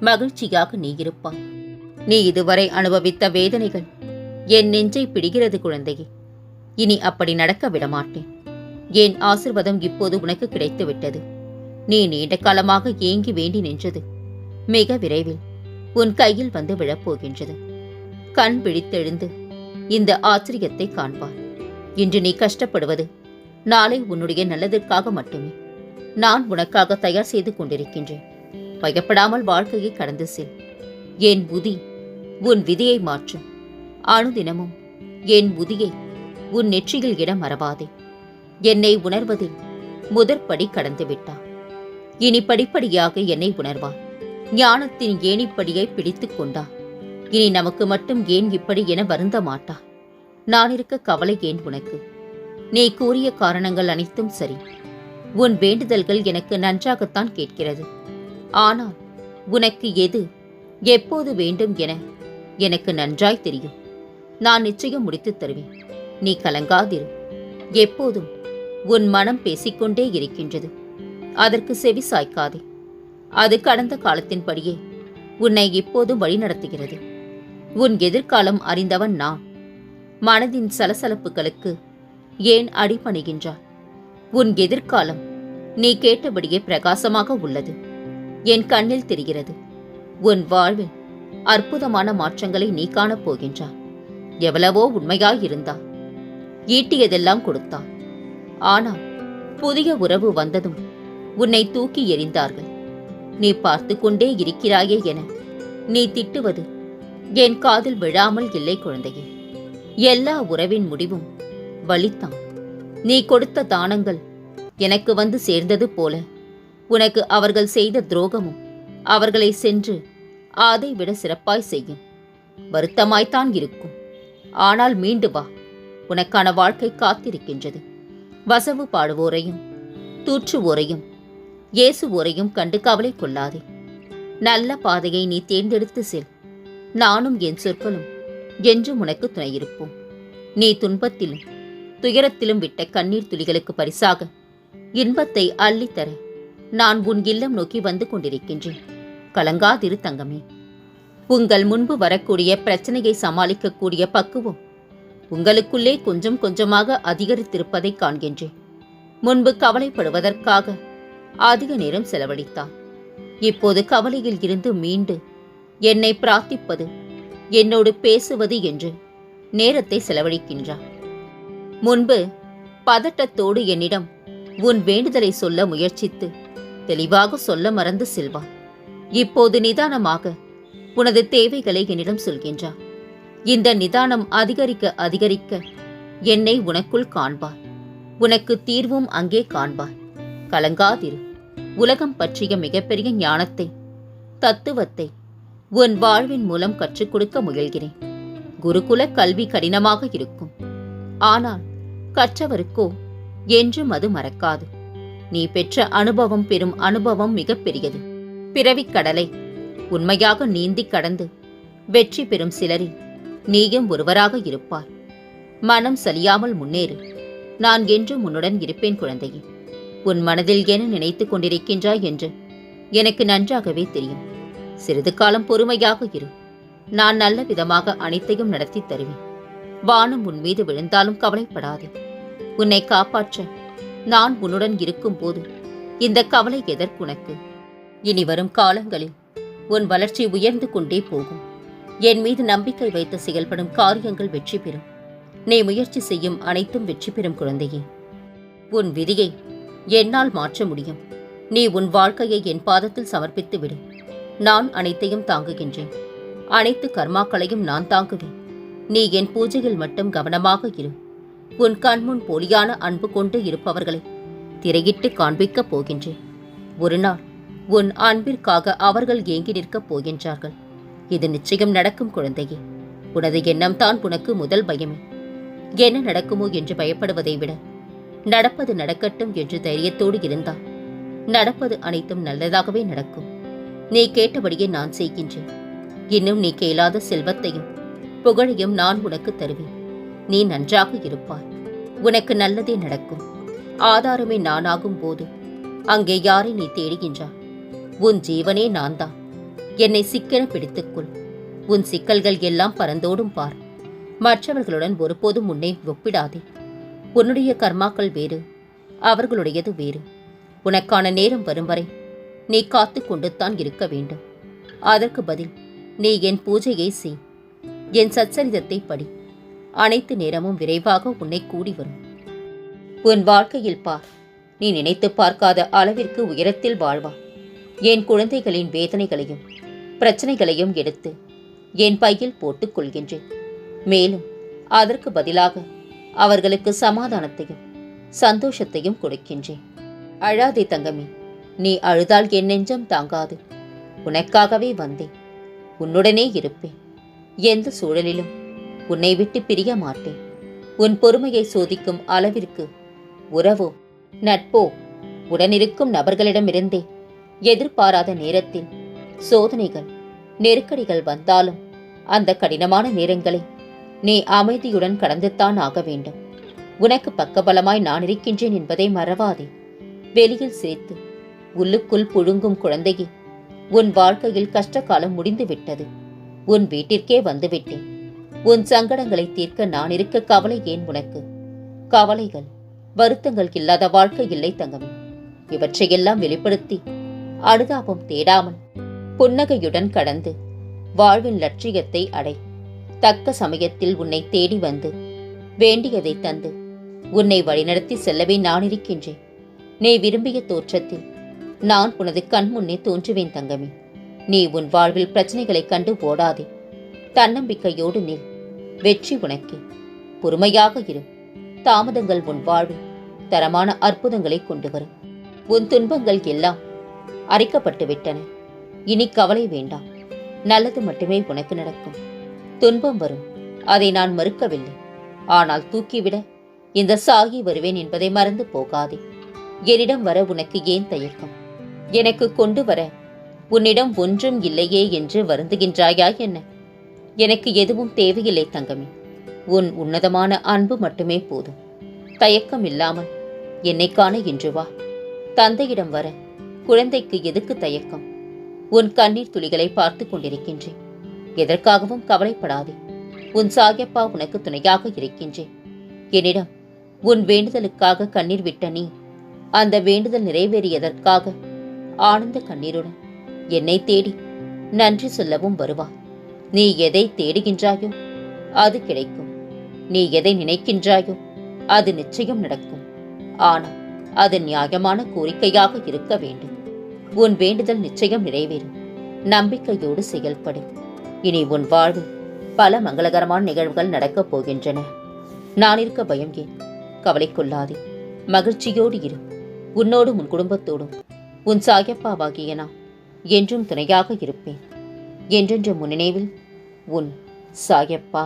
மகிழ்ச்சியாக நீ இருப்பாய். நீ இதுவரை அனுபவித்த வேதனைகள் என் நெஞ்சை பிடிகிறது குழந்தையே. இனி அப்படி நடக்க விடமாட்டேன். என் ஆசிர்வாதம் இப்போது உனக்கு கிடைத்துவிட்டது. நீ நீண்ட காலமாக ஏங்கி வேண்டி நின்றது. மிக விரைவில் உன் கையில் வந்து விழப்போகின்றது. கண் பிடித்தெழுந்து இந்த ஆச்சரியத்தை காண்பார் இன்று நீ கஷ்டப்படுவது நாளை உன்னுடைய நல்லதற்காக மட்டுமே. நான் உனக்காக தயார் செய்து கொண்டிருக்கின்றேன். பயப்படாமல் வாழ்க்கையை கடந்து செல். என் புதி உன் விதியை மாற்றும் அணுதினமும் என் புதியை உன் நெற்றியில் இட மறவாதே என்னை உணர்வதில் முதற்படி கடந்துவிட்டார் இனி படிப்படியாக என்னை உணர்வார் ஞானத்தின் ஏணிப்படியை பிடித்துக் கொண்டார் இனி நமக்கு மட்டும் ஏன் இப்படி என வருந்த மாட்டார் நான் இருக்க கவலை ஏன் உனக்கு? நீ கூறிய காரணங்கள் அனைத்தும் சரி. உன் வேண்டுதல்கள் எனக்கு நன்றாகத்தான் கேட்கிறது. ஆனால் உனக்கு எது எப்போது வேண்டும் என எனக்கு நன்றாய் தெரியும். நான் நிச்சயம் முடித்துத் தருவேன். நீ கலங்காதிரு. எப்போதும் உன் மனம் பேசிக்கொண்டே இருக்கின்றது. அதற்கு செவி சாய்க்காதே. அது கடந்த காலத்தின்படியே உன்னை இப்போதும் வழிநடத்துகிறது. உன் எதிர்காலம் அறிந்தவன் நான். மனதின் சலசலப்புகளுக்கு ஏன் அடிபணிகின்றாய்? உன் எதிர்காலம் நீ கேட்டபடியே பிரகாசமாக உள்ளது. என் கண்ணில் தெரிகிறது. உன் வாழ்வில் அற்புதமான மாற்றங்களை நீ காணப் போகின்றாய் எவ்வளவோ உண்மையாயிருந்தா ஈட்டியதெல்லாம் கொடுத்தான் ஆனால் புதிய உறவு வந்ததும் உன்னை தூக்கி எறிந்தார்கள். நீ பார்த்து கொண்டே இருக்கிறாயே என நீ திட்டுவது என் காதில் விழாமல் இல்லை குழந்தையே. எல்லா உறவின் முடிவும் வலித்தான். நீ கொடுத்த தானங்கள் எனக்கு வந்து சேர்ந்தது போல உனக்கு அவர்கள் செய்த துரோகமும் அவர்களை சென்று அதை விட சிறப்பாய் செய்யும். வருத்தமாய்த்தான் இருக்கும். ஆனால் மீண்டு வா. உனக்கான வாழ்க்கை காத்திருக்கின்றது. வசவு பாடுவோரையும் தூற்றுவோரையும் இயேசுவோரையும் கண்டு கவலை கொள்ளாதே. நல்ல பாதையை நீ தேர்ந்தெடுத்து செல். நானும் என் சொற்களும் என்றும் உனக்கு துணையிருப்போம். நீ துன்பத்திலும் துயரத்திலும் விட்ட கண்ணீர் துளிகளுக்கு பரிசாக இன்பத்தை அள்ளித்தர. நான் உன் இல்லம் நோக்கி வந்து கொண்டிருக்கின்றேன். கலங்காதிரு தங்கமே. உங்கள் முன்பு வரக்கூடிய பிரச்சனையை சமாளிக்கக்கூடிய பக்குவம் உங்களுக்குள்ளே கொஞ்சம் கொஞ்சமாக அதிகரித்திருப்பதை காண்கின்றேன். முன்பு கவலைப்படுவதற்காக அதிக நேரம் செலவழித்தார் இப்போது கவலையில் இருந்து மீண்டு என்னை பிரார்த்திப்பது என்னோடு பேசுவது என்று நேரத்தை செலவழிக்கின்றார் முன்பு பதட்டத்தோடு என்னிடம் உன் வேண்டுதலை சொல்ல முயற்சித்து தெளிவாக சொல்ல மறந்து செல்வா. இப்போது நிதானமாக உனது தேவைகளை என்னிடம் சொல்கின்றார் இந்த நிதானம் அதிகரிக்க அதிகரிக்க என்னை உனக்குள் காண்பார் உனக்கு தீர்வும் அங்கே காண்பார் கலங்காதிரு. உலகம் பற்றிய மிகப்பெரிய ஞானத்தை தத்துவத்தை உன் வாழ்வின் மூலம் கற்றுக் கொடுக்க முயல்கிறேன். குருகுல கல்வி கடினமாக இருக்கும். ஆனால் கற்றவருக்கோ என்றும் அது மறக்காது. நீ பெற்ற அனுபவம் பெறும் அனுபவம் மிகப்பெரியது. பிறவிக் கடலை உண்மையாக நீந்தி கடந்து வெற்றி பெறும் சிலரில் நீயும் ஒருவராக இருப்பார் மனம் சலியாமல் முன்னேறு. நான் என்றும் உன்னுடன் இருப்பேன் குழந்தையே. உன் மனதில் என நினைத்துக் கொண்டிருக்கின்றாய் என்று எனக்கு நன்றாகவே தெரியும். சிறிது காலம் பொறுமையாக இரு. நான் நல்ல விதமாக அனைத்தையும் நடத்தி தருவேன். வானம் உன் மீது விழுந்தாலும் கவலைப்படாதே. உன்னை காப்பாற்ற நான் உன்னுடன் இருக்கும்போது இந்த கவலை எதற்குனக்கு இனி வரும் காலங்களில் உன் வளர்ச்சி உயர்ந்து கொண்டே போகும். என் மீது நம்பிக்கை வைத்து செயல்படும் காரியங்கள் வெற்றி பெறும். நீ முயற்சி செய்யும் அனைத்தும் வெற்றி பெறும் குழந்தையே. உன் விதியை என்னால் மாற்ற முடியும். நீ உன் வாழ்க்கையை என் பாதத்தில் சமர்ப்பித்து விடு. நான் அனைத்தையும் தாங்குகின்றேன். அனைத்து கர்மாக்களையும் நான் தாங்குவேன். நீ என் பூஜையில் மட்டும் கவனமாக இரு. உன் கண்முன் போலியான அன்பு கொண்டு இருப்பவர்களை திரையிட்டு காண்பிக்கப் போகின்றேன். ஒரு நாள் உன் அன்பிற்காக அவர்கள் ஏங்கி நிற்கப் போகின்றார்கள். இது நிச்சயம் நடக்கும் குழந்தையே. உனது எண்ணம் தான் உனக்கு முதல் பயமே. என்ன நடக்குமோ என்று பயப்படுவதை விட நடப்பது நடக்கட்டும் என்று தைரியத்தோடு இருந்தால் நடப்பது அனைத்தும் நல்லதாகவே நடக்கும். நீ கேட்டபடியே நான் செய்கின்றேன். இன்னும் நீ கேளாத செல்வத்தையும் புகழையும் நான் உனக்கு தருவேன். நீ நன்றாக இருப்பாய். உனக்கு நல்லதே நடக்கும். ஆதாரமே நானாகும் போது அங்கே யாரை நீ தேடுகின்றாய்? உன் ஜீவனே நான் தான் என்னை சிக்கென பிடித்துக்கொள் உன் சிக்கல்கள் எல்லாம் பறந்தோடும் பார். மற்றவர்களுடன் ஒருபோதும் உன்னை ஒப்பிடாதே. உன்னுடைய கர்மாக்கள் வேறு அவர்களுடையது வேறு. உனக்கான நேரம் வரும் வரை நீ காத்து கொண்டுத்தான் இருக்க வேண்டும். அதற்கு பதில் நீ என் பூஜையை செய். என் சச்சரிதத்தை படி. அனைத்து நேரமும் விரைவாக உன்னை கூடி வரும். உன் வாழ்க்கையில் பார். நீ நினைத்து பார்க்காத அளவிற்கு உயரத்தில் வாழ்வா. என் குழந்தைகளின் வேதனைகளையும் பிரச்சனைகளையும் எடுத்து என் பையில் போட்டுக் கொள்கின்றேன். மேலும் அதற்கு பதிலாக அவர்களுக்கு சமாதானத்தையும் சந்தோஷத்தையும் கொடுக்கின்றேன். அழாதே தங்கமே நீ அழுதால் என் நெஞ்சம் தாங்காது. உனக்காகவே வந்தேன். உன்னுடனே இருப்பேன். எந்த சூழலிலும் உன்னை விட்டு பிரிய மாட்டேன். உன் பொறுமையை சோதிக்கும் அளவிற்கு உறவோ. நட்போ உடனிருக்கும் நபர்களிடமிருந்தே எதிர்பாராத நேரத்தில் சோதனைகள் நெருக்கடிகள் வந்தாலும் அந்த கடினமான நேரங்களை நீ அமைதியுடன் கடந்துத்தான் ஆக வேண்டும். உனக்கு பக்கபலமாய் நான் இருக்கின்றேன் என்பதை மறவாதே. வெளியில் சிரித்து உள்ளுக்குள் புழுங்கும் குழந்தையே உன் வாழ்க்கையில் கஷ்டகாலம் முடிந்து விட்டது உன் வீட்டிற்கே வந்துவிட்டேன். உன் சங்கடங்களை தீர்க்க நான் இருக்க கவலை ஏன் உனக்கு? கவலைகள் வருத்தங்கள் இல்லாத வாழ்க்கை இல்லை தங்கமே. இவற்றையெல்லாம் வெளிப்படுத்தி அனுதாபம் தேடாமல் புன்னகையுடன் கடந்து வாழ்வின் லட்சியத்தை அடை. தக்க சமயத்தில் உன்னை தேடி வந்து வேண்டியதை தந்து உன்னை வழிநடத்தி செல்லவே நான் இருக்கின்றேன். நீ விரும்பிய தோற்றத்தில் நான் உனது கண் முன்னே தோன்றுவேன் தங்கமே. நீ உன் வாழ்வில் பிரச்சனைகளைக் கண்டு ஓடாதே. தன்னம்பிக்கையோடு நில். வெற்றி உனக்கே. பொறுமையாக இரு. தாமதங்கள் உன் வாழ்வில் தரமான அற்புதங்களை கொண்டு வரும். உன் துன்பங்கள் எல்லாம் அரைக்கப்பட்டு விட்டன. இனி கவலை வேண்டாம். நல்லது மட்டுமே உனக்கு நடக்கும். துன்பம் வரும். அதை நான் மறுக்கவில்லை. ஆனால் தூக்கிவிட இந்த சாகி வருவேன் என்பதை மறந்து போகாதே. என்னிடம் வர உனக்கு ஏன் தயக்கம்? எனக்கு கொண்டு வர உன்னிடம் ஒன்றும் இல்லையே என்று வருந்துகின்றாயா என்ன? எனக்கு எதுவும் தேவையில்லை தங்கமே. உன் உன்னதமான அன்பு மட்டுமே போதும். தயக்கம் இல்லாமல் என்னை காண இன்று வா. தந்தையிடம் வர குழந்தைக்கு எதுக்கு தயக்கம்? உன் கண்ணீர் துளிகளை பார்த்து கொண்டிருக்கின்றேன். எதற்காகவும் கவலைப்படாதே. உன் சாகியப்பா உனக்கு துணையாக இருக்கின்றேன். என்னிடம் உன் வேண்டுதலுக்காக கண்ணீர் விட்ட நீ அந்த வேண்டுதல் நிறைவேறியதற்காக ஆனந்த கண்ணீருடன் என்னை தேடி நன்றி சொல்லவும் வருவார் நீ எதை தேடுகின்றாயோ அது கிடைக்கும். நீ எதை நினைக்கின்றாயோ அது நிச்சயம் நடக்கும். ஆனால் அது நியாயமான கோரிக்கையாக இருக்க வேண்டும். உன் வேண்டுதல் நிச்சயம் நிறைவேறும். நம்பிக்கையோடு செயல்படு. இனி உன் வாழ்வு பல மங்களகரமான நிகழ்வுகள் நடக்கப் போகின்றன. நான் இருக்க பயம் ஏன்? கவலை கொள்ளாதே. மகிழ்ச்சியோடு இரு. உன்னோடும் உன் குடும்பத்தோடும். உன் சாயப்பாவாகிய நான் என்றும் துணையாக இருப்பேன். என்றென்று முன்னினைவில் உன் சாயப்பா.